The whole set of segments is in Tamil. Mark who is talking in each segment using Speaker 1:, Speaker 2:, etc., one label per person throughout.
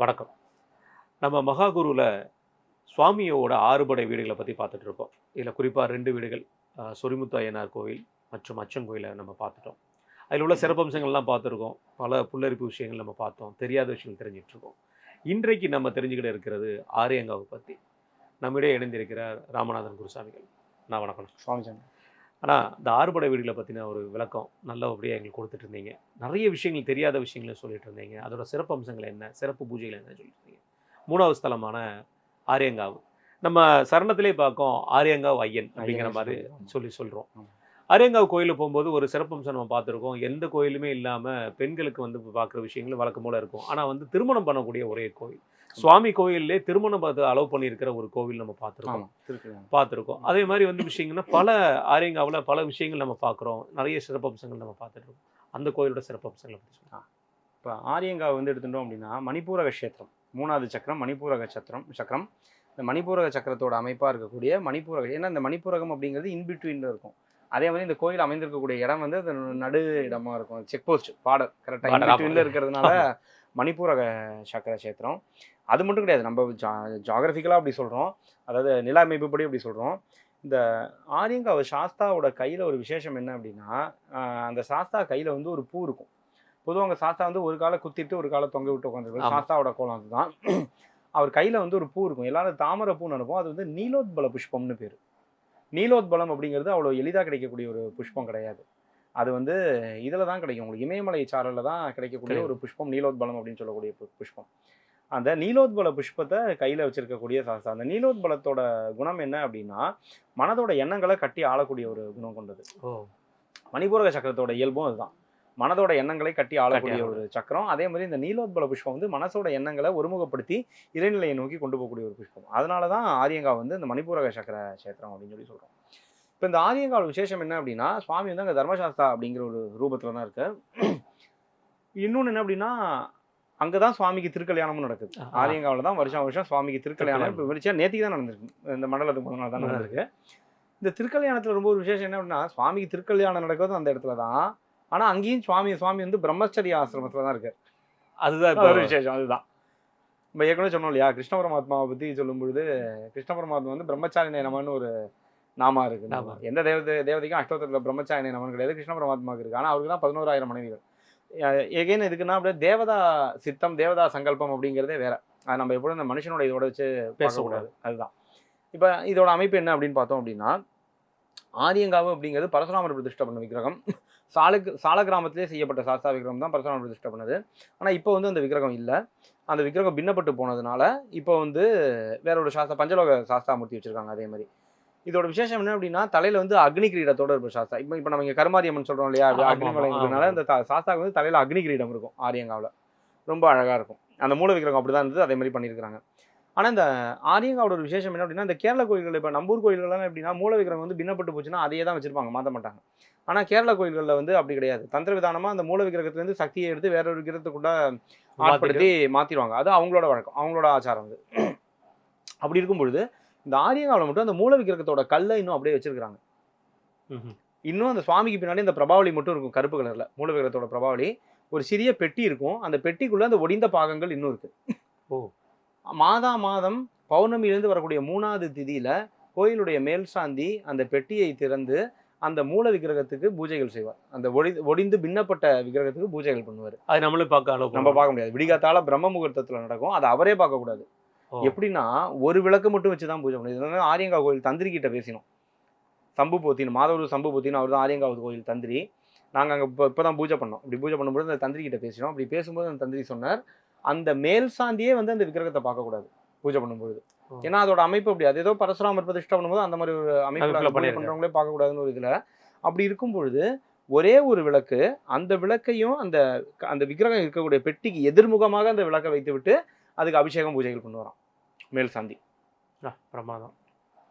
Speaker 1: வணக்கம். நம்ம மகாகுருவில் சுவாமியோட ஆறுபடை வீடுகளை பற்றி பார்த்துட்டு இருக்கோம். இதில் குறிப்பாக ரெண்டு வீடுகள் சொரிமுத்து ஐயனார் கோவில் மற்றும் அச்சன் கோயிலை நம்ம பார்த்துட்டோம். அதில் உள்ள சிறப்பம்சங்கள்லாம் பார்த்துருக்கோம். பல புல்லரிப்பு விஷயங்கள் நம்ம பார்த்தோம். தெரியாத விஷயங்கள் தெரிஞ்சிட்ருக்கோம் இன்றைக்கு நம்ம தெரிஞ்சுக்கிட்டு இருக்கிறது ஆரியங்காவை பற்றி நம்மிடையே இணைந்திருக்கிறார் ராமநாதன் குருசாமிகள். நான் வணக்கம்.
Speaker 2: சுவாமிஜன்
Speaker 1: ஆனால் இந்த ஆறுபடை வீடுகளை பற்றின ஒரு விளக்கம் நல்லபடியாக எங்களுக்கு கொடுத்துட்டு இருந்தீங்க நிறைய விஷயங்கள் தெரியாத விஷயங்களை சொல்லிட்டு இருந்தீங்க அதோட சிறப்பு அம்சங்கள் என்ன? சிறப்பு பூஜைகள் என்ன சொல்லிட்டு இருந்தீங்க மூணாவது ஸ்தலமான ஆரியங்காவு. நம்ம சரணத்திலே பார்க்கோம் ஆரியங்காவ் ஐயன் அப்படிங்கிற மாதிரி சொல்லி சொல்கிறோம்
Speaker 2: ஆமா.
Speaker 1: ஆரியங்காவ் கோயிலுக்கு போகும்போது ஒரு சிறப்பம்சம் நம்ம பார்த்துருக்கோம். எந்த கோயிலுமே இல்லாமல் பெண்களுக்கு வந்து பார்க்குற விஷயங்கள் வழக்கம் போல இருக்கும். ஆனால் வந்து திருமணம் பண்ணக்கூடிய ஒரே கோயில். சுவாமி கோயில்லே திருமணம் பார்த்து அலோவ் பண்ணியிருக்கிற ஒரு கோவில் நம்ம பார்த்துருக்கோம். பார்த்துருக்கோம். அதே மாதிரி வந்து விஷயங்கள்னா பல ஆரியங்காவில் பல விஷயங்கள் நம்ம பார்க்குறோம். நிறைய சிறப்பம்சங்கள் நம்ம பார்த்துட்டு இருக்கோம் அந்த கோயிலோட சிறப்பம்சங்களை பற்றி சொல்லுங்க.
Speaker 2: இப்போ ஆரியங்காவை வந்து எடுத்துட்டோம் அப்படின்னா மணிப்பூரக கஷேத்திரம் மூணாவது சக்கரம் மணிப்பூரக சத்திரம் சக்கரம். இந்த மணிப்பூரக சக்கரத்தோட அமைப்பாக இருக்கக்கூடிய மணிப்பூரக ஏன்னா இந்த மணிப்பூரகம் அப்படிங்கிறது இன்பிட்வீனில் இருக்கும். அதே மாதிரி இந்த கோயில் அமைந்திருக்கக்கூடிய இடம் வந்து அது நடு இடமா இருக்கும். செக் போஸ்ட் பார்டர் கரெக்டாக இன்பிட்வீனில். இருக்கிறதுனால மணிப்பூரக சக்கர கஷேத்திரம். அது மட்டும் கிடையாது. நம்ம ஜா ஜாகிரபிக்கலாக அப்படி சொல்கிறோம் அதாவது நில அமைப்புப்படி அப்படி சொல்கிறோம் இந்த ஆரியங்காவு சாஸ்தாவோட கையில் ஒரு விசேஷம் என்ன அப்படின்னா அந்த சாஸ்தா கையில் வந்து ஒரு பூ இருக்கும். பொதுவாக அங்கே சாஸ்தா வந்து ஒரு காலை குத்திட்டு ஒரு காலை தொங்க விட்டு உட்காந்துருக்கும். சாஸ்தாவோட கோலம் அதுதான். அவர் கையில் வந்து ஒரு பூ இருக்கும். எல்லாரும் தாமரை பூ நினைப்போம். அது வந்து நீலோத்பல புஷ்பம்னு பேர். நீலோத்பலம் அப்படிங்கிறது அவ்வளோ எளிதாக கிடைக்கக்கூடிய ஒரு புஷ்பம் கிடையாது. அது வந்து இதில் தான் கிடைக்கும். உங்களுக்கு இமயமலை சாரலில் தான் கிடைக்கக்கூடிய. ஒரு புஷ்பம் நீலோத்பலம் அப்படின்னு சொல்லக்கூடிய புஷ்பம். அந்த நீலோத்பல புஷ்பத்தை கையில் வச்சிருக்கக்கூடிய சாஸ்தா அந்த நீலோத்பலத்தோட குணம் என்ன அப்படின்னா மனதோட எண்ணங்களை கட்டி ஆளக்கூடிய ஒரு குணம் கொண்டது. மணிபூரக சக்கரத்தோட இயல்பும் அதுதான். மனதோட எண்ணங்களை கட்டி ஆளக்கூடிய ஒரு சக்கரம். அதே மாதிரி இந்த நீலோத்பல புஷ்பம் வந்து மனசோட எண்ணங்களை ஒருமுகப்படுத்தி இறைநிலையை நோக்கி கொண்டு போகக்கூடிய ஒரு புஷ்பம். அதனால தான் ஆரியங்கா வந்து இந்த மணிபூரக சக்கர கஷேத்திரம் அப்படின்னு சொல்லி சொல்கிறோம் இப்போ இந்த ஆரியங்காவோட விசேஷம் என்ன அப்படின்னா சுவாமி வந்து அங்கே தர்மசாஸ்தா அப்படிங்கிற ஒரு ரூபத்தில் தான் இருக்கு இன்னொன்று என்ன அப்படின்னா அங்கே தான் சுவாமிக்கு திருக்கல்யாணமும் நடக்குது. ஆரியங்காவில் தான் வருஷம் வருஷம் சுவாமிக்கு திருக்கல்யாணம். இப்போ வெளிச்சா நேத்திக்கு தான் நடந்திருக்கு. இந்த மண்டலத்துக்கு முதல் நாள் தான் நடந்திருக்கு. இந்த திருக்கல்யாணத்தில் ரொம்ப ஒரு விசேஷம் என்ன அப்படின்னா சுவாமிக்கு திருக்கல்யாணம் நடக்கிறது அந்த இடத்துல தான். ஆனால் அங்கேயும் சுவாமி சுவாமி வந்து பிரம்மச்சரிய ஆசிரமத்தில் தான் இருக்காரு.
Speaker 1: அதுதான்
Speaker 2: ஒரு விசேஷம் அதுதான். நம்ம ஏற்கனவே சொன்னோம் இல்லையா கிருஷ்ண பரமாத்மாவை பற்றி சொல்லும் பொழுது கிருஷ்ண பரமாத்மா வந்து பிரம்மச்சாரி நமன்னு ஒரு நாமா இருக்கு. எந்த தேவதை தேவதைக்கும் அஷ்டோத்தரத்தில் பிரம்மச்சாரி நமன் கிடையாது கிருஷ்ண பரமாத்மாவுக்கு இருக்கு. ஆனால் அவருக்கு தான் பதினோராயிரம் மனைவிகள். எகைன் எதுக்குன்னா அப்படியே தேவதா சித்தம் தேவதா சங்கல்பம் அப்படிங்கிறதே வேற. அது நம்ம எப்பொழுதும் இந்த மனுஷனோட இதோட வச்சு பேசக்கூடாது. அதுதான். இப்போ இதோட அமைப்பு என்ன அப்படின்னு பார்த்தோம் அப்படின்னா ஆரியங்காவு அப்படிங்கிறது பரசுராமர் பிரதிஷ்டை பண்ண விக்கிரகம். சாலக்கு சால கிராமத்திலே செய்யப்பட்ட சாஸ்தா விக்கிரகம் தான் பரசுராமர் பிரதிஷ்டை பண்ணது. ஆனால் இப்போ வந்து அந்த விக்கிரகம் இல்லை. அந்த விக்கிரகம் பின்னப்பட்டு போனதுனால இப்போ வந்து வேற ஒரு சாஸ்தா பஞ்சலோக சாஸ்தா மூர்த்தி வச்சிருக்காங்க அதே மாதிரி. இதோட விசேஷம் என்ன அப்படின்னா தலையில வந்து அக்னி கிரீடத்தோட இருக்கும் சாஸ்தா. இப்போ இப்போ நம்ம இங்க கருமாரியம்மன் சொல்றோம் இல்லையா
Speaker 1: ஆமா,
Speaker 2: அக்னி
Speaker 1: ஆமா,
Speaker 2: மலைங்கிறதுனால
Speaker 1: ஆமா.
Speaker 2: இந்த சாஸ்தாவுக்கு வந்து தலையில அக்னி கிரீடம் இருக்கும் ஆரியங்காவில். ரொம்ப அழகா இருக்கும். அந்த மூல விக்கிரகம் அப்படிதான் இருந்தது அதே மாதிரி பண்ணியிருக்காங்க ஆனா இந்த ஆரியங்காவோட ஒரு விசேஷம் என்ன அப்படின்னா இந்த கேரள கோயில்கள் இப்போ நம்பூர் கோயில்கள்லாம் எப்படின்னா மூல விக்கிரகம் வந்து பின்னப்பட்டு போச்சுன்னா அதையே தான் வச்சிருப்பாங்க மாற்ற மாட்டாங்க. ஆனா கேரள கோயில்களில் வந்து அப்படி கிடையாது. தந்திர விதானமா அந்த மூல விக்கிரகத்துலேருந்து சக்தியை எடுத்து வேற ஒரு விக்கிரகத்துக்குள்ள ஆட்படுத்தி மாத்திடுவாங்க. அது அவங்களோட வழக்கம் அவங்களோட ஆச்சாரம் அது. அப்படி இருக்கும் பொழுது இந்த ஆரியங்காவில் மட்டும் அந்த மூல விக்கிரகத்தோட கல்லை இன்னும் அப்படியே வச்சிருக்காங்க
Speaker 1: ம்ஹும்.
Speaker 2: இன்னும் அந்த சுவாமிக்கு பின்னாடி அந்த பிரபாவலி மட்டும் இருக்கும் கருப்பு கலர்ல மூல விக்கிரகத்தோட பிரபாவலி ஒரு சிறிய பெட்டி இருக்கும். அந்த பெட்டிக்குள்ள அந்த ஒடிந்த பாகங்கள் இன்னும் இருக்கு.
Speaker 1: ஓ.
Speaker 2: மாதா மாதம் பௌர்ணமியிலிருந்து வரக்கூடிய மூணாவது திதியில கோயிலுடைய மேல் சாந்தி அந்த பெட்டியை திறந்து அந்த மூல விக்கிரகத்துக்கு பூஜைகள் செய்வார். அந்த ஒடி ஒடிந்து பின்னப்பட்ட விக்கிரகத்துக்கு பூஜைகள் பண்ணுவார்.
Speaker 1: அது நம்மளும் பார்க்க அளவு
Speaker 2: நம்ம பார்க்க முடியாது. விடிகாத்தால பிரம்ம முகூர்த்தத்துல நடக்கும். அதை அவரே பார்க்க கூடாது.
Speaker 1: ஓ.
Speaker 2: எப்படின்னா ஒரு விளக்கு மட்டும் வச்சு தான் பூஜை பண்ணுது இதனால ஆரியங்கா கோயில் தந்திரி கிட்ட பேசினோம். சம்பு போத்தின் மாதவரு சம்பு போத்தின் அவர் தான் ஆரியங்காவது கோயில் தந்திரி. நாங்கள் அங்கே இப்போ இப்போ தான் பூஜை பண்ணோம். அப்படி பூஜை பண்ணும்போது அந்த தந்திரி கிட்ட பேசினோம். அப்படி பேசும்போது அந்த தந்திரி சொன்னார் அந்த மேல் சாந்தியே வந்து அந்த விக்கிரகத்தை பார்க்கக்கூடாது பூஜை பண்ணும்போது. ஏன்னா அதோட அமைப்பு அப்படி. அது ஏதோ பரசுராமர் பிரதிஷ்டை பண்ணும்போது அந்த மாதிரி ஒரு அமைப்பு. பண்றவங்களே பார்க்கக்கூடாதுன்னு ஒரு இதில். அப்படி இருக்கும் பொழுது ஒரே ஒரு விளக்கு அந்த விளக்கையும் அந்த அந்த விக்கிரகம் இருக்கக்கூடிய பெட்டிக்கு எதிர்முகமாக அந்த விளக்கை வைத்து விட்டு அதுக்கு அபிஷேகம் பூஜைகள் கொண்டு வரோம். மேல் சாந்தி.
Speaker 1: பிரமாதம்.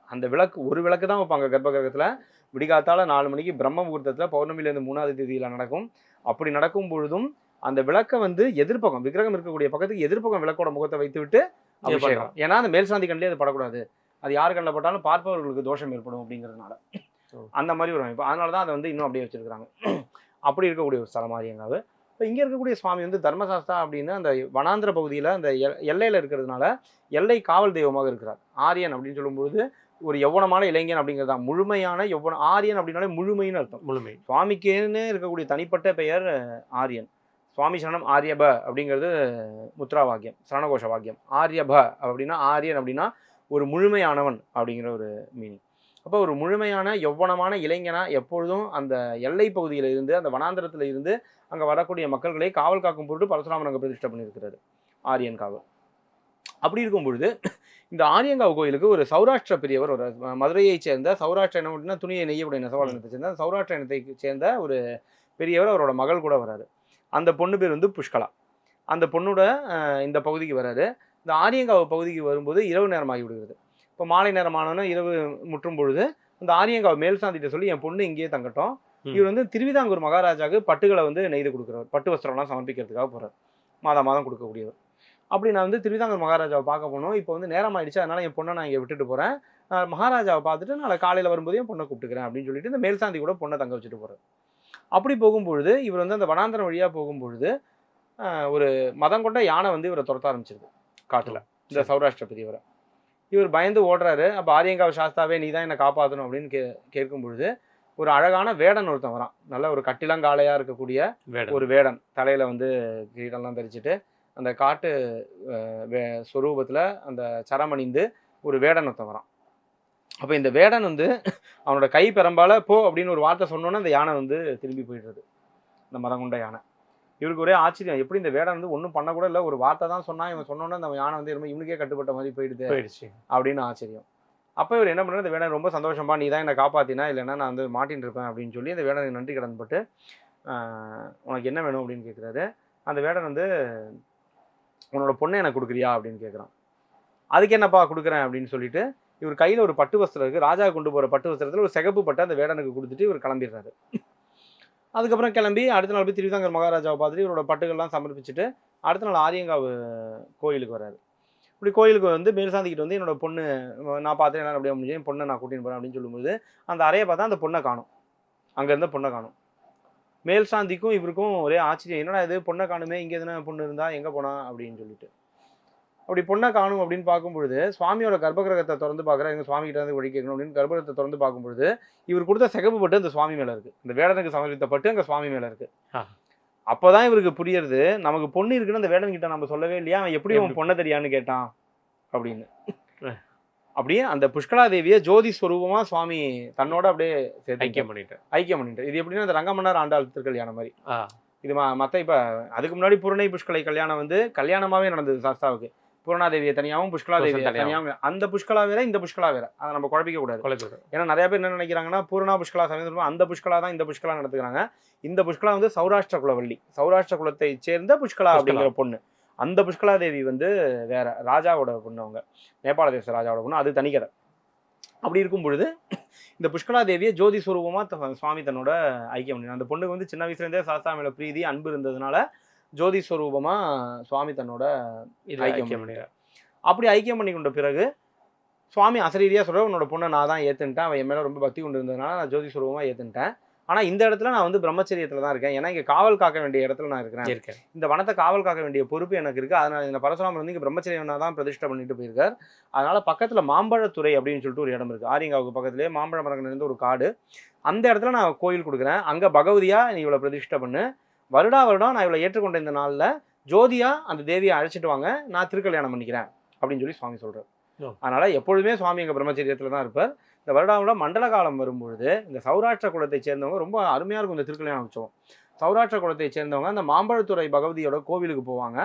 Speaker 2: அந்த விளக்கு ஒரு விளக்கு தான் வைப்பாங்க கர்ப்ப கிரகத்தில் விடிகாத்தால நாலு மணிக்கு பிரம்ம முகூர்த்தத்தில் பௌர்ணமியிலேருந்து மூணாவது தேதியில் நடக்கும். அப்படி நடக்கும் பொழுதும் அந்த விளக்கை வந்து எதிர்ப்பக்கம் விக்கிரகம் இருக்கக்கூடிய பக்கத்துக்கு எதிர்ப்பக்கம் விளக்கோட முகத்தை வைத்து விட்டு அபிஷேகம். ஏன்னா அந்த மேல் சாந்தி கண்ணிலே அது படக்கூடாது. அது யார் கண்ணில் பட்டாலும் பார்ப்பவர்களுக்கு தோஷம் ஏற்படும் அப்படிங்கிறதுனால. அந்த மாதிரி ஒரு அமைப்பு. அதனால தான் அதை வந்து இன்னும் அப்படியே வச்சிருக்காங்க அப்படி இருக்கக்கூடிய ஒரு ஸ்தலம் ஆரியங்காவு இப்போ இங்கே இருக்கக்கூடிய சுவாமி வந்து தர்மசாஸ்தா அப்படின்னு அந்த வனாந்திர பகுதியில் அந்த எல் எல்லையில் இருக்கிறதுனால எல்லை காவல் தெய்வமாக இருக்கிறார். ஆரியன் அப்படின்னு சொல்லும்போது ஒரு யௌவனமான இளைஞன் அப்படிங்கிறது தான் முழுமையான யௌவன ஆரியன் அப்படின்னாலே முழுமைன்னு அர்த்தம்.
Speaker 1: முழுமை.
Speaker 2: சுவாமிக்குன்னு இருக்கக்கூடிய தனிப்பட்ட பெயர் ஆரியன். சுவாமி சரணம் ஆரியப அப்படிங்கிறது முத்ரா வாக்கியம் சரணகோஷ வாக்கியம். ஆரியப அப்படின்னா ஆரியன் அப்படின்னா ஒரு முழுமையானவன் அப்படிங்கிற ஒரு மீனிங் அப்போ ஒரு முழுமையான யௌவனமான இளைஞனா எப்பொழுதும் அந்த எல்லை பகுதியில் இருந்து அந்த வனாந்திரத்தில் இருந்து அங்கே வரக்கூடிய மக்கள்களை காவல் காக்கும் பொருட்டு பரசுராமன் அங்கே பிரதிஷ்டை பண்ணியிருக்கிறாரு. ஆரியன் காவல். அப்படி இருக்கும் பொழுது இந்த ஆரியங்காவு கோயிலுக்கு ஒரு சௌராஷ்டிர பெரியவர் ஒரு மதுரையைச் சேர்ந்த சௌராஷ்டிர இனம் அப்படின்னா துணியை நெய்யக்கூடிய நெசவாள இனத்தை சேர்ந்த சௌராஷ்டிர இனத்தை சேர்ந்த ஒரு பெரியவர் அவரோட மகள் கூட வராரு. அந்த பொண்ணு பேர் வந்து புஷ்கலா. அந்த பொண்ணோட இந்த பகுதிக்கு வராரு. இந்த ஆரியங்காவு பகுதிக்கு வரும்போது இரவு நேரமாகி விடுகிறது. இப்போ மாலை நேரமானோன்னா இரவு முற்றும் பொழுது அந்த ஆரியங்காவு மேல் சாந்திட்ட சொல்லி என் பொண்ணு இங்கேயே தங்கட்டும். இவர் வந்து திருவிதாங்கூர் மகாராஜாவுக்கு பட்டுகளை வந்து நெய்து கொடுக்குறவர். பட்டு வஸ்திரம்லாம் சமர்ப்பிக்கிறதுக்காக போறார். மாதம் மாதம் கொடுக்கக்கூடியவர். அப்படி நான் வந்து திருவிதாங்கூர் மகாராஜாவை பார்க்க போனோம். இப்போ வந்து நேரம் ஆயிடுச்சு அதனால என் பொண்ணை நான் இங்கே விட்டுட்டு நான் மகாராஜாவை பார்த்துட்டு நாளை காலையில் வரும்போது என் பொண்ணை கூப்பிட்டுக்கிறேன் அப்படின்னு சொல்லிட்டு இந்த மேல் சாந்தி கூட பொண்ணை தங்க வச்சுட்டு போறாரு. அப்படி போகும்பொழுது இவர் வந்து அந்த வனாந்தரம் வழியாக போகும்பொழுது ஒரு மதம் கொண்ட யானை வந்து இவரை துரத்த ஆரம்பிச்சிருது காட்டுல. இந்த
Speaker 1: சரி.
Speaker 2: சௌராஷ்டிர பெரியவரை இவர் பயந்து ஓடுறாரு. அப்போ ஆரியங்காவ சாஸ்தாவே நீ தான் என்னை காப்பாற்றணும் அப்படின்னு கே கேட்கும் பொழுது ஒரு அழகான வேடன் ஒருத்தன் வரான். நல்ல ஒரு கட்டிலங்காலையாக இருக்கக்கூடிய
Speaker 1: வேடம்
Speaker 2: ஒரு வேடன். தலையில் வந்து கிரீடம்லாம் தரிச்சிட்டு அந்த காட்டு வே ஸ்வரூபத்தில் அந்த சரமணிந்து ஒரு வேடன் ஒருத்தன் வரான். அப்போ இந்த வேடன் வந்து அவனோட கை பெரம்பால போ அப்படின்னு ஒரு வார்த்தை சொன்னோன்னே அந்த யானை வந்து திரும்பி போயிடுறது இந்த மதங்குண்ட யானை. இவருக்கு ஒரே ஆச்சரியம். எப்படி இந்த வேடன் வந்து ஒன்றும் பண்ணக்கூட இல்லை ஒரு வார்த்தை தான் சொன்னா இவன் சொன்னோன்னே அந்த யானை வந்து இவனுக்கே கட்டுப்பட்ட மாதிரி போயிடுது அப்படின்னு ஆச்சரியம். அப்போ இவர் என்ன பண்ணுறாரு இந்த வேடன் ரொம்ப சந்தோஷமா நீ தான் என்னை காப்பாத்தினா இல்லைன்னா நான் வந்து மாட்டின்னு இருப்பேன் அப்படின்னு சொல்லி அந்த வேடனுக்கு நன்றி கடன் பட்டு உனக்கு என்ன வேணும் அப்படின்னு கேட்குறாரு அந்த வேடன் வந்து உன்னோட பொண்ணை எனக்கு கொடுக்குறியா? அப்படின்னு கேட்குறான் அதுக்கு என்னப்பா கொடுக்குறேன்? அப்படின்னு சொல்லிட்டு இவர் கையில் ஒரு பட்டு வஸ்திரம் இருக்குது ராஜா கொண்டு போகிற பட்டு வஸ்திரத்தில் ஒரு சிகப்பு பட்டு அந்த வேடனுக்கு கொடுத்துட்டு இவர் கிளம்பிடுறாரு. அதுக்கப்புறம் கிளம்பி அடுத்த நாள் போய் திருவிதாங்கர் மகாராஜாவை பார்த்துட்டு இவரோட பட்டுகள்லாம் சமர்ப்பிச்சுட்டு அடுத்த நாள் ஆரியங்காவு கோயிலுக்கு வர்றாரு. இப்படி கோயிலுக்கு வந்து மேல்சாந்திக்கிட்டு வந்து என்னோட பொண்ணு நான் பார்த்தேன் என்ன அப்படியே முடிஞ்சு பொண்ணை நான் கூட்டின்னு போகிறேன் அப்படின்னு சொல்லும்போது அந்த அறையை பார்த்தா அந்த பொண்ணை காணும். அங்கேருந்து பொண்ணை காணும். மேல்சாந்திக்கும் இவருக்கும் ஒரே ஆச்சரியம் என்னடா இது? பொண்ணை காணுமே இங்கே எதுனா பொண்ணு இருந்தா எங்கே போனா? அப்படின்னு சொல்லிட்டு. அப்படி பொண்ணை காணும் அப்படின்னு பார்க்கும்பொழுது சுவாமியோட கர்ப்பகிரகத்தை திறந்து பார்க்குறேன் எங்கள் சுவாமி கிட்ட வந்து வழி கேட்கணும் அப்படின்னு கர்ப்பகிரகத்தை திறந்து பார்க்கும்பொழுது இவர் கொடுத்த சிகப்பு பட்டு அந்த சுவாமி மேலே இருக்குது இந்த வேடனுக்கு சமர்ப்பித்த பட்டு அங்கே சுவாமி மேலே
Speaker 1: இருக்குது
Speaker 2: அப்போதான் இவருக்கு புரியுறது. நமக்கு பொண்ணு இருக்குன்னு அந்த வேடன் கிட்ட நம்ம சொல்லவே இல்லையா? அவன் எப்படி அவன்? பொண்ணை தெரியான்னு கேட்டான்? அப்படின்னு. அப்படியே அந்த புஷ்கலா தேவியை ஜோதி ஸ்வரூபமா சுவாமி தன்னோட அப்படியே சேர்த்து
Speaker 1: ஐக்கியம் பண்ணிட்டேன்
Speaker 2: ஐக்கியம் பண்ணிட்டு இது எப்படின்னா அந்த ரங்கமன்னார் ஆண்டாள் திருக்கல்யாணம் மாதிரி. இது மற்ற இப்போ அதுக்கு முன்னாடி பூரணை புஷ்கலை கல்யாணம் வந்து கல்யாணமாவே நடந்தது சாஸ்தாவுக்கு. பூரணாதேவியை தனியாகவும் புஷ்கலா தேவியை
Speaker 1: தனியாவும்.
Speaker 2: தனியாகவும் அந்த புஷ்கலா வேற இந்த புஷ்கலா வேற. அதை நம்ம குழப்பிக்க கூடாது. ஏன்னா நிறைய பேர் என்ன நினைக்கிறாங்கன்னா பூர்ணா புஷ்கலா சமயத்தில் அந்த புஷ்கலா தான் இந்த புஷ்கலா நடத்துக்கிறாங்க இந்த புஷ்கலா வந்து சௌராஷ்டிர குலவள்ளி. சௌராஷ்டிர குலத்தை சேர்ந்த புஷ்கலா. அப்படிங்கிற பொண்ணு. அந்த புஷ்கலா தேவி வந்து வேற ராஜாவோட பொண்ணு அவங்க. நேபாள தேச ராஜாவோட பொண்ணு. அது தனிக்கதை. அப்படி இருக்கும் பொழுது இந்த புஷ்கலா தேவியை ஜோதி ஸ்வரூபமா த- சுவாமி தன்னோட ஐக்கியம் பண்ணி அந்த பொண்ணுக்கு வந்து சின்ன வயசுல இருந்தே சாஸ்தா மேல பிரீதி அன்பு இருந்ததுனால ஜோதி ஸ்வரூபமா சுவாமி தன்னோட
Speaker 1: இது
Speaker 2: ஐக்கியம்.
Speaker 1: பண்ணிட்டேன்
Speaker 2: அப்படி ஐக்கியம் பண்ணி கொண்ட பிறகு சுவாமி அசரீரியாக சொல்ற உன்னோட பொண்ணை நான் தான் ஏற்றுன்ட்டேன் அவன் என் மேலே ரொம்ப பக்தி கொண்டு இருந்ததுனால நான் ஜோதி சுரூபமாக ஏற்றுன்ட்டேன் ஆனால் இந்த இடத்துல நான் வந்து பிரம்மச்சரியத்தில் தான் இருக்கேன். ஏன்னா இங்கே காவல் காக்க வேண்டிய இடத்துல நான் இருக்கிறேன்.
Speaker 1: இருக்கேன்.
Speaker 2: இந்த வனத்தை காவல் காக்க வேண்டிய பொறுப்பு எனக்கு இருக்குது அதனால் இந்த பரசுராமர் வந்து இங்கே பிரம்மச்சரியனா தான் பிரதிஷ்டை பண்ணிட்டு போயிருக்கார். அதனால் பக்கத்தில் மாம்பழத்துறை அப்படின்னு சொல்லிட்டு ஒரு இடம் இருக்குது ஆரியங்காவுக்கு பக்கத்துலேயே மாம்பழ மரங்கள் இருந்த ஒரு காடு. அந்த இடத்துல நான் கோயில் கொடுக்குறேன். அங்கே பகவதியாக நீ இவளை பிரதிஷ்டை பண்ணு. வருடா வருடம் நான் இவளை ஏற்றுக்கொண்ட இந்த நாளில் ஜோதியா அந்த தேவியை அழைச்சிட்டு வாங்க நான் திருக்கல்யாணம் பண்ணிக்கிறேன் அப்படின்னு சொல்லி சுவாமி சொல்கிறார். அதனால எப்பொழுதுமே சுவாமி எங்கள் பிரம்மச்சரியத்தில் தான் இருப்பார். இந்த வருடாவோட மண்டல காலம் வரும்பொழுது இந்த சௌராஷ்டிர குலத்தை சேர்ந்தவங்க ரொம்ப அருமையாக இருக்கும் இந்த திருக்கல்யாண உற்சவம். சௌராஷ்டிர குலத்தை சேர்ந்தவங்க அந்த மாம்பழத்துறை பகவதியோட கோவிலுக்கு போவாங்க.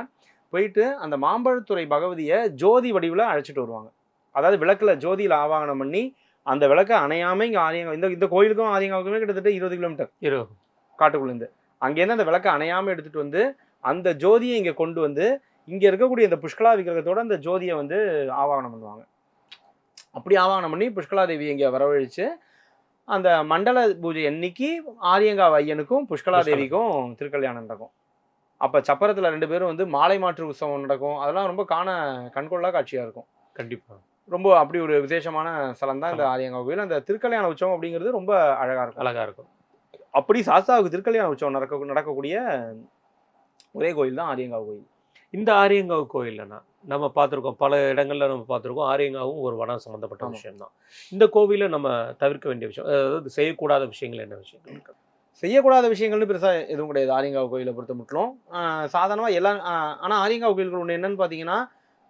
Speaker 2: போயிட்டு அந்த மாம்பழத்துறை பகவதியை ஜோதி வடிவில் அழைச்சிட்டு வருவாங்க. அதாவது விளக்குல ஜோதியில் ஆவாகனம் பண்ணி அந்த விளக்கை அணையாமல் இங்கே ஆரியங்க இந்த இந்த கோயிலுக்கும் ஆரியங்காவுக்குமே கிட்டத்தட்ட இருபது கிலோமீட்டர்.
Speaker 1: இரு
Speaker 2: காட்டுக்குள்ளேருந்து அங்கேருந்து அந்த விளக்கை அணையாமல் எடுத்துகிட்டு வந்து அந்த ஜோதியை இங்கே கொண்டு வந்து இங்கே இருக்கக்கூடிய இந்த புஷ்கலா விக்கிரகத்தோட அந்த ஜோதியை வந்து ஆவாகனம் பண்ணுவாங்க. அப்படி ஆவாகனம் பண்ணி புஷ்கலா தேவி இங்கே வரவழைச்சு அந்த மண்டல பூஜை அன்னைக்கு ஆரியங்காவ் ஐயனுக்கும் புஷ்கலா. தேவிக்கும் திருக்கல்யாணம் நடக்கும். அப்போ சப்பரத்தில் ரெண்டு பேரும் வந்து மாலை மாற்று உற்சவம் நடக்கும். அதெல்லாம் ரொம்ப காண கண்கொள்ளா காட்சியாக இருக்கும்.
Speaker 1: கண்டிப்பா.
Speaker 2: ரொம்ப அப்படி ஒரு விசேஷமான ஸ்தலம் தான் இந்த ஆரியங்காவு கோயில். அந்த திருக்கல்யாண உற்சவம் அப்படிங்கிறது ரொம்ப அழகா இருக்கும்.
Speaker 1: அழகா இருக்கும்.
Speaker 2: அப்படி சாஸ்தாவுக்கு திருக்கல்யாண உற்சவம் நடக்க நடக்கக்கூடிய ஒரே கோயில் தான் ஆரியங்காவு கோயில்
Speaker 1: இந்த ஆரியங்காவு கோயில்லனா நம்ம பார்த்துருக்கோம் பல இடங்கள்ல நம்ம பார்த்துருக்கோம் ஆரியங்காவும் ஒரு வனம் சம்பந்தப்பட்ட
Speaker 2: ஆமா.
Speaker 1: விஷயம் தான் இந்த கோவில நம்ம தவிர்க்க வேண்டிய விஷயம் அதாவது செய்யக்கூடாத விஷயங்கள் என்ன விஷயங்கள்?
Speaker 2: செய்யக்கூடாத விஷயங்கள்னு பெருசா எதுவும் கிடையாது ஆரியங்காவு கோயிலை பொறுத்த மட்டும் சாதாரணமாக எல்லா ஆஹ் ஆனா ஆரியங்காவு கோயில்கள் ஒன்று என்னன்னு பார்த்தீங்கன்னா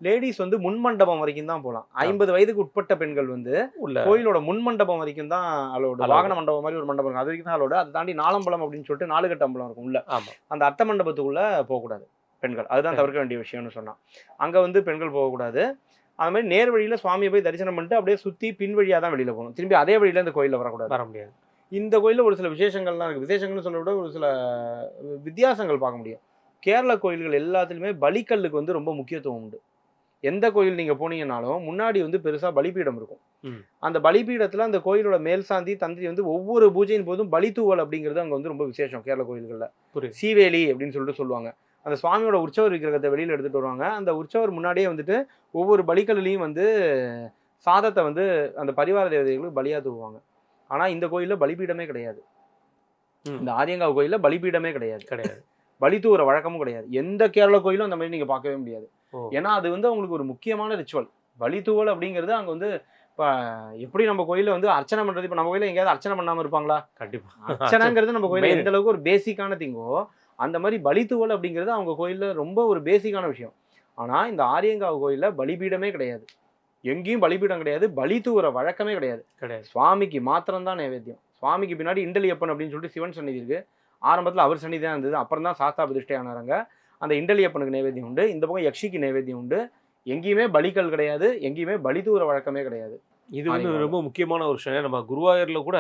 Speaker 2: லேடிஸ் வந்து முன்மண்டபம் வரைக்கும் தான் போகலாம் ஐம்பது வயதுக்கு உட்பட்ட பெண்கள் வந்து
Speaker 1: உள்ள.
Speaker 2: கோயிலோட முன் மண்டபம் வரைக்கும் தான்
Speaker 1: Allowed.
Speaker 2: வாகன மண்டபம் மாதிரி ஒரு மண்டபம் இருக்கும். அது வரைக்கும் தான் அலோடு அதை தாண்டி நாலம்பலம் அப்படின்னு சொல்லிட்டு நாலு கட்ட அம்பலம் இருக்கும் உள்ள. அந்த அர்த்த மண்டபத்துக்குள்ள போகக்கூடாது பெண்கள். அதுதான். தவிர்க்க வேண்டிய விஷயம்னு சொன்னான். அங்க வந்து பெண்கள் போகக்கூடாது. அது மாதிரி நேர் வழியில சுவாமியை போய் தரிசனம் பண்ணிட்டு அப்படியே சுத்தி பின் வழியா தான் வெளியில போகணும். திரும்பி அதே வழியில இந்த கோயில்ல வரக்கூடாது.
Speaker 1: வர முடியாது.
Speaker 2: இந்த கோயில்ல ஒரு சில விசேஷங்கள்லாம் இருக்கு. விசேஷங்கள்னு சொல்ல விட ஒரு சில வித்தியாசங்கள் பார்க்க முடியும். கேரள கோயில்கள் எல்லாத்துலயுமே பலிக்கல்லுக்கு வந்து ரொம்ப முக்கியத்துவம் உண்டு. எந்த கோயில் நீங்க போனீங்கன்னாலும் முன்னாடி வந்து பெருசா பலிபீடம் இருக்கும். அந்த பலிபீடத்துல அந்த கோயிலோட மேல் சாந்தி தந்திரி வந்து ஒவ்வொரு பூஜையின் போதும் பலி தூவல் அப்படிங்கிறது அங்க வந்து ரொம்ப விசேஷம் கேரள கோயில்கள்ல. சீவேலி அப்படின்னு சொல்லிட்டு சொல்லுவாங்க. அந்த சுவாமியோட உற்சவர் விக்கிரகத்தை வெளியில எடுத்துட்டு வருவாங்க. அந்த உற்சவர் முன்னாடியே வந்துட்டு ஒவ்வொரு பலிக்கல்லையும் வந்து சாதத்தை வந்து அந்த பரிவார தேவதைகளுக்கு பலியா தூவுவாங்க. ஆனா இந்த கோயில்ல பலிபீடமே கிடையாது. இந்த ஆரியங்காவு கோயில்ல பலிபீடமே கிடையாது.
Speaker 1: கிடையாது.
Speaker 2: பலி தூவுற வழக்கமும் கிடையாது. எந்த கேரள கோயிலும் அந்த மாதிரி நீங்க பார்க்கவே முடியாது. ஏன்னா அது வந்து அவங்களுக்கு ஒரு முக்கியமான ரிச்சுவல் பலி தூவல் அப்படிங்கிறது அங்க வந்து இப்போ எப்படி நம்ம கோயில்ல வந்து அர்ச்சனை பண்றது? இப்போ நம்ம கோயில்ல எங்கேயாவது அர்ச்சனை பண்ணாம இருப்பாங்களா?
Speaker 1: கண்டிப்பா.
Speaker 2: அர்ச்சனைங்கிறது நம்ம கோயில்ல. எந்த அளவுக்கு ஒரு பேசிக்கான திங்கோ அந்த மாதிரி பலித்துவல் அப்படிங்கிறது அவங்க கோயில்ல ரொம்ப ஒரு பேசிக்கான விஷயம். ஆனா இந்த ஆரியங்காவு கோயில்ல பலிபீடமே கிடையாது. எங்கேயும் பலிபீடம் கிடையாது. பலி தூவுற வழக்கமே கிடையாது.
Speaker 1: கிடையாது.
Speaker 2: சுவாமிக்கு மாத்திரம்தான் நைவேத்தியம். சுவாமிக்கு பின்னாடி இண்டலியப்பன் அப்படின்னு சொல்லிட்டு சிவன் சந்நிதி இருக்கு. ஆரம்பத்துல அவர் சந்நிதி தான் இருந்தது. அப்புறம் தான் சாஸ்தா பிரதிஷ்டையானாங்க அந்த இண்டலியப்பனுக்கு நைவேத்தியம் உண்டு. இந்த பக்கம் யக்ஷிக்கு நைவேத்தியம் உண்டு. எங்கேயுமே பலிகள் கிடையாது. எங்கேயுமே பலி தூவுற வழக்கமே கிடையாது.
Speaker 1: இது வந்து. ரொம்ப முக்கியமான ஒரு விஷயம். நம்ம குருவாயூர்ல கூட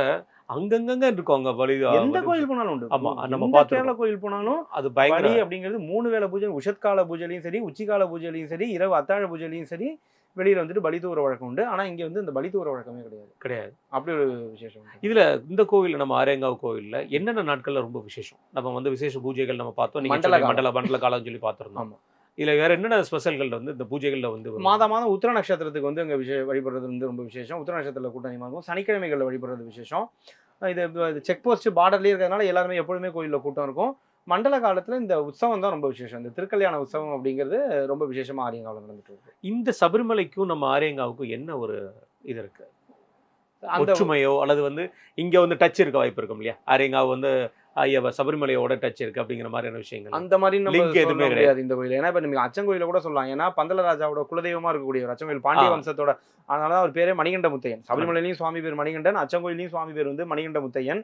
Speaker 1: அங்கங்கங்க இருக்கும் அங்க பலி
Speaker 2: எந்த கோயில் போனாலும் உண்டு.
Speaker 1: ஆமா, நம்ம.
Speaker 2: கேரள கோயில் போனாலும்
Speaker 1: அது பயங்கர
Speaker 2: அப்படிங்கிறது மூணு வேளை பூஜை உஷத்கால பூஜையிலையும் சரி உச்சிக்கால பூஜையிலையும் சரி இரவு அத்தாழ பூஜையிலையும் சரி வெளியில வந்துட்டு பலி தூர வழக்கம் உண்டு. ஆனா இங்க வந்து இந்த பலி தூர வழக்கமே கிடையாது.
Speaker 1: கிடையாது.
Speaker 2: அப்படி ஒரு விசேஷம்.
Speaker 1: இதுல இந்த கோவில்ல நம்ம ஆரேங்காவ் கோவில்ல என்னென்ன நாட்கள்ல ரொம்ப விசேஷம்? நம்ம வந்து விசேஷ பூஜைகள் நம்ம பார்த்தோம். நீங்க
Speaker 2: மண்டல.
Speaker 1: மண்டல மண்டல காலம் சொல்லி பார்த்திருந்தோம்.
Speaker 2: ஆமா.
Speaker 1: இதுல வேற என்னென்ன ஸ்பெஷல்கள் வந்து இந்த பூஜைகள்ல வந்து?
Speaker 2: மாதா மாதம் உத்திர நட்சத்திரத்துக்கு வந்து அங்க விஷய வழிபடுறது வந்து ரொம்ப விசேஷம். உத்திர நட்சத்திரத்துல கூட்டம் அதிகமா இருக்கும். சனிக்கிழமைகள்ல வழிபடுறது விசேஷம். இது செக் போஸ்ட் பார்டர்லயே இருக்கிறதுனால எல்லாருமே எப்பொழுதுமே கோயில்ல கூட்டம் இருக்கும். மண்டல காலத்துல இந்த உற்சவம் தான் ரொம்ப விசேஷம். இந்த திருக்கல்யாண உற்சவம் அப்படிங்கிறது ரொம்ப விசேஷமா ஆரியங்காவில் நடந்துட்டு இருக்கு.
Speaker 1: இந்த சபரிமலைக்கும் நம்ம ஆரியங்காவுக்கும் என்ன ஒரு இது இருக்கு?
Speaker 2: அந்த
Speaker 1: ஒற்றுமையோ அல்லது வந்து இங்க வந்து டச் இருக்க வாய்ப்பு இருக்கும் இல்லையா? ஆரியங்காவ் வந்து ஐயா சபரிமலையோட டச் இருக்கு அப்படிங்கிற மாதிரியான விஷயங்கள்.
Speaker 2: அந்த மாதிரி சொல்ல
Speaker 1: எதுவுமே
Speaker 2: முடியாது இந்த கோயில் ஏன்னா இப்ப நீங்க அச்சங்கோயில கூட சொல்லலாம். ஏன்னா பந்தலராஜாவோட குலதெய்வமா இருக்கக்கூடிய ஒரு அச்சங்கோயில் பாண்டிய. வம்சத்தோட அதனாலதான் அவர் பேரே மணிகண்ட முத்தையன் சபரிமலையிலயும் சுவாமி பேர் மணிகண்டன் அச்சங்கோயிலையும் சுவாமி பேர் வந்து மணிகண்ட முத்தையன்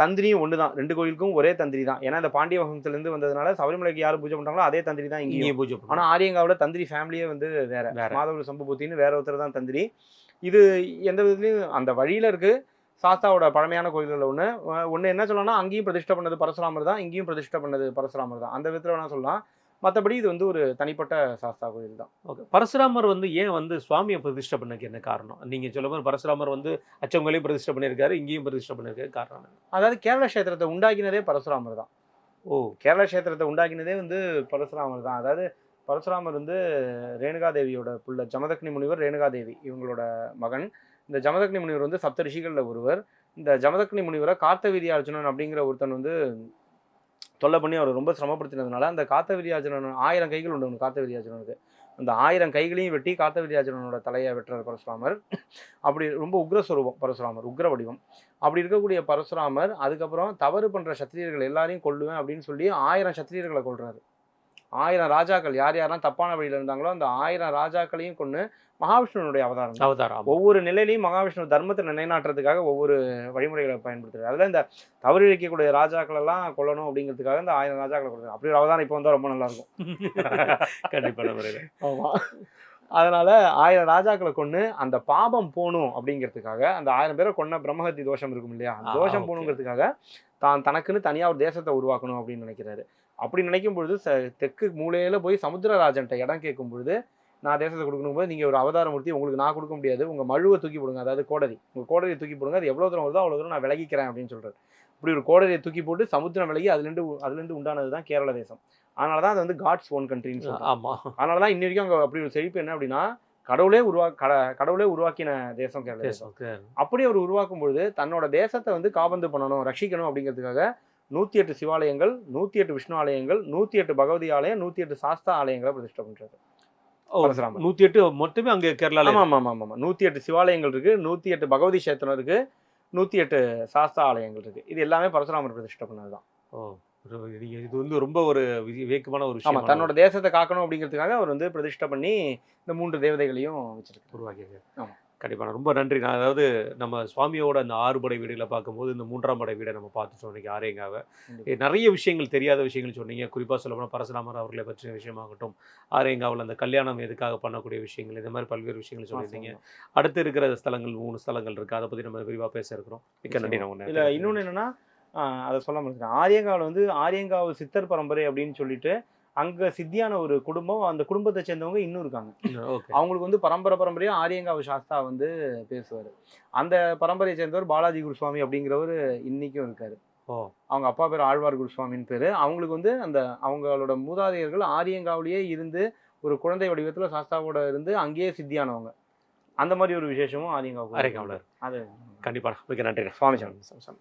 Speaker 2: தந்திரியும் ஒண்ணுதான். ரெண்டு கோயிலுக்கும் ஒரே தந்திரி தான். ஏன்னா இந்த பாண்டிய வம்சத்துல இருந்து வந்ததுனால சபரிமலைக்கு யாரு பூஜை பண்றாங்களோ அதே தந்திரி தான் இங்கேயும்.
Speaker 1: இங்கே பூஜை
Speaker 2: ஆனா
Speaker 1: பண்ணுவோம்
Speaker 2: ஆரியங்காவோட தந்திரி ஃபேமிலியே வந்து வேற.
Speaker 1: வேற.
Speaker 2: மாதவ சம்பபூத்தின்னு வேற ஒருத்தர் தான் தந்திரி. இது எந்த விதத்துலயும் அந்த வழியில இருக்கு. சாஸ்தாவோட பழமையான கோயில்கள் ஒன்று ஒன்று என்ன சொல்லலாம்னா அங்கேயும் பிரதிஷ்டை பண்ணது பரசுராமர் தான் இங்கேயும் பிரதிஷ்டை பண்ணது பரசுராமர் தான். அந்த விதத்தில் வேணா சொல்லலாம். மற்றபடி இது வந்து ஒரு தனிப்பட்ட சாஸ்தா கோயில் தான்.
Speaker 1: ஓகே. பரசுராமர் வந்து ஏன் வந்து சுவாமியை பிரதிஷ்டை பண்ணக்கு என்ன காரணம்? நீங்க சொல்ல மாதிரி பரசுராமர் வந்து அச்சவங்களையும் பிரதிஷ்டை பண்ணியிருக்காரு இங்கேயும் பிரதிஷ்டை பண்ணியிருக்காரு காரணம்?
Speaker 2: அதாவது கேரள கஷேத்திரத்தை உண்டாக்கினதே பரசுராமர் தான்.
Speaker 1: ஓ.
Speaker 2: கேரள கஷேத்திரத்தை உண்டாக்கினதே வந்து பரசுராமர் தான். அதாவது பரசுராமர் வந்து ரேணுகாதேவியோட புள்ள ஜமதக்னி முனிவர் ரேணுகாதேவி இவங்களோட மகன். இந்த ஜமதக்னி முனிவர் வந்து சப்த ரிஷிகளில் ஒருவர். இந்த ஜமதக்னி முனிவரை கார்த்தவீரியார்ஜுனன் அப்படிங்கிற ஒருத்தன் வந்து தொல்லை பண்ணி அவர் ரொம்ப சிரமப்படுத்தினதுனால அந்த கார்த்தவீரியார்ஜுனன் ஆயிரம் கைகள் உண்டு ஒன்று கார்த்தவீரியார்ஜுனனுக்கு அந்த ஆயிரம் கைகளையும் வெட்டி கார்த்தவீரியார்ஜுனனோட தலையை வெட்டுறார் பரசுராமர். அப்படி ரொம்ப உக்ரஸ்வரூபம் பரசுராமர் உக்ர வடிவம். அப்படி இருக்கக்கூடிய பரசுராமர் அதுக்கப்புறம் தவறு பண்ற சத்திரியர்கள் எல்லாரையும் கொள்ளுவேன் அப்படின்னு சொல்லி ஆயிரம் சத்திரியர்களை கொள்றாரு ஆயிரம் ராஜாக்கள் யார் யாரெல்லாம் தப்பான வழியில இருந்தாங்களோ அந்த ஆயிரம் ராஜாக்களையும் கொண்டு மகாவிஷ்ணுனுடைய அவதாரம்.
Speaker 1: அவதாரம்.
Speaker 2: ஒவ்வொரு நிலையிலையும் மகாவிஷ்ணு தர்மத்தை நிலைநாட்டுறதுக்காக ஒவ்வொரு வழிமுறைகளை பயன்படுத்துறாரு. அதுல இந்த தவறு இழைக்கக்கூடிய ராஜாக்கள் எல்லாம் கொல்லணும் அப்படிங்கிறதுக்காக இந்த ஆயிரம் ராஜாக்களை கொடுக்குறாரு அப்படி ஒரு அவதாரம் இப்போ வந்தா ரொம்ப நல்லா இருக்கும்
Speaker 1: கண்டிப்பான முறையில்
Speaker 2: ஆமா. அதனால ஆயிரம் ராஜாக்களை கொண்டு அந்த பாபம் போகணும் அப்படிங்கிறதுக்காக அந்த ஆயிரம் பேரை கொன்ன பிரம்மஹத்தி தோஷம் இருக்கும் இல்லையா? அந்த தோஷம். போகணுங்கிறதுக்காக தான் தனக்குன்னு தனியா ஒரு தேசத்தை உருவாக்கணும் அப்படின்னு நினைக்கிறாரு. அப்படி நினைக்கும் பொழுது ச- தெற்கு மூலையில போய் சமுத்திரராஜன்ட்ட இடம் கேட்கும் பொழுது நான் தேசத்தை கொடுக்கணும் போது நீங்க ஒரு அவதாரம் மூர்த்தி உங்களுக்கு நான் கொடுக்க முடியாது. உங்க மழுவை தூக்கி போடுங்க. அதாவது கோடரி. உங்க கோடரியை தூக்கி போடுங்க. அது எவ்வளவு தூரம் வருதோ அவ்வளவு தூரம் நான் விலகிக்கிறேன் அப்படின்னு சொல்றாரு. இப்படி ஒரு கோடரியை தூக்கி போட்டு சமுத்திரம் விலகி அதுலேருந்து அதுலேருந்து உண்டானது தான் கேரள தேசம். அதனால தான் அது வந்து காட்ஸ் ஓன் கண்ட்ரின்னு சொல்றாங்க.
Speaker 1: ஆமா.
Speaker 2: அதனால தான் இன்னி வரைக்கும் அங்கே அப்படி ஒரு செழிப்பு என்ன அப்படின்னா கடவுளே உருவா கட கடவுளே உருவாக்கின தேசம் கேரள தேசம். அப்படி அவர் உருவாக்கும் பொழுது தன்னோட தேசத்தை வந்து காபந்து பண்ணணும் ரட்சிக்கணும் அப்படிங்கிறதுக்காக நூத்தி எட்டு சிவாலயங்கள் நூத்தி எட்டு விஷ்ணு ஆலயங்கள் நூத்தி எட்டு பகவதி ஆலயம் நூத்தி எட்டு சாஸ்தா ஆலயங்களை பிரதிஷ்டை
Speaker 1: ஓ
Speaker 2: பரசுராமர்.
Speaker 1: நூத்தி எட்டு மொத்தமே அங்க கேரளால
Speaker 2: ஆமா ஆமா ஆமா ஆமா நூத்தி எட்டு சிவாலயங்கள் இருக்கு நூத்தி எட்டு பகவதி கஷேத்திரம் இருக்கு நூத்தி எட்டு சாஸ்தா ஆலயங்கள் இருக்கு. இது எல்லாமே பரசுராமர் பிரதிஷ்டை பண்ணதுதான்.
Speaker 1: ஓ ஒரு- இது வந்து ரொம்ப ஒரு விவேகமான ஒரு விஷயம்?
Speaker 2: தன்னோட தேசத்தை காக்கணும் அப்படிங்கிறதுக்காக அவர் வந்து பிரதிஷ்டை பண்ணி இந்த மூன்று தேவதைகளையும் வச்சிருக்காரு.
Speaker 1: உருவாக்கியது
Speaker 2: ஆமா.
Speaker 1: கண்டிப்பா. ரொம்ப நன்றி. நான் அதாவது நம்ம சுவாமியோட அந்த ஆறு படை வீடுகளை பார்க்கும்போது இந்த மூன்றாம் படை வீடை நம்ம பார்த்துட்டோம் இன்னைக்கு ஆரேங்காவை. நிறைய விஷயங்கள் தெரியாத விஷயங்கள் சொன்னீங்க. குறிப்பாக சொல்லப்போனால் பரசுராமர் அவர்களை பற்றிய விஷயமாகட்டும் ஆரேங்காவில் அந்த கல்யாணம் எதுக்காக பண்ணக்கூடிய விஷயங்கள் இந்த மாதிரி பல்வேறு விஷயங்கள் சொல்லியிருந்தீங்க. அடுத்து இருக்கிற ஸ்தலங்கள் மூணு ஸ்தலங்கள் இருக்கு. அதை பற்றி நம்ம விரிவாக பேச இருக்கிறோம். மிக்க நன்றி. நான்
Speaker 2: இல்ல இன்னொன்னு என்னன்னா அதை சொல்ல முடியும் ஆரியங்காவில் வந்து ஆரியங்காவு சித்தர் பரம்பரை அப்படின்னு சொல்லிட்டு அங்க சித்தியான ஒரு குடும்பம் அந்த குடும்பத்தை சேர்ந்தவங்க இன்னும் இருக்காங்க. அவங்களுக்கு வந்து பரம்பரை பரம்பரையா ஆரியங்காவு சாஸ்தா வந்து பேசுவார். அந்த பரம்பரையை சேர்ந்தவர் பாலாஜி குருசுவாமி அப்படிங்கிறவர் இன்னைக்கும் இருக்காரு. அவங்க அப்பா பேர் ஆழ்வார் குருசுவாமின்னு பேரு. அவங்களுக்கு வந்து அந்த அவங்களோட மூதாதையர்கள் ஆரியங்காவிலேயே இருந்து ஒரு குழந்தை வடிவத்துல சாஸ்தாவோட இருந்து அங்கேயே சித்தியானவங்க. அந்த மாதிரி ஒரு விசேஷமும் ஆரியங்காவுக்கு
Speaker 1: ஆரியங்காவில்
Speaker 2: அது
Speaker 1: கண்டிப்பாக மிக்க நன்றி
Speaker 2: சுவாமி சரணம்.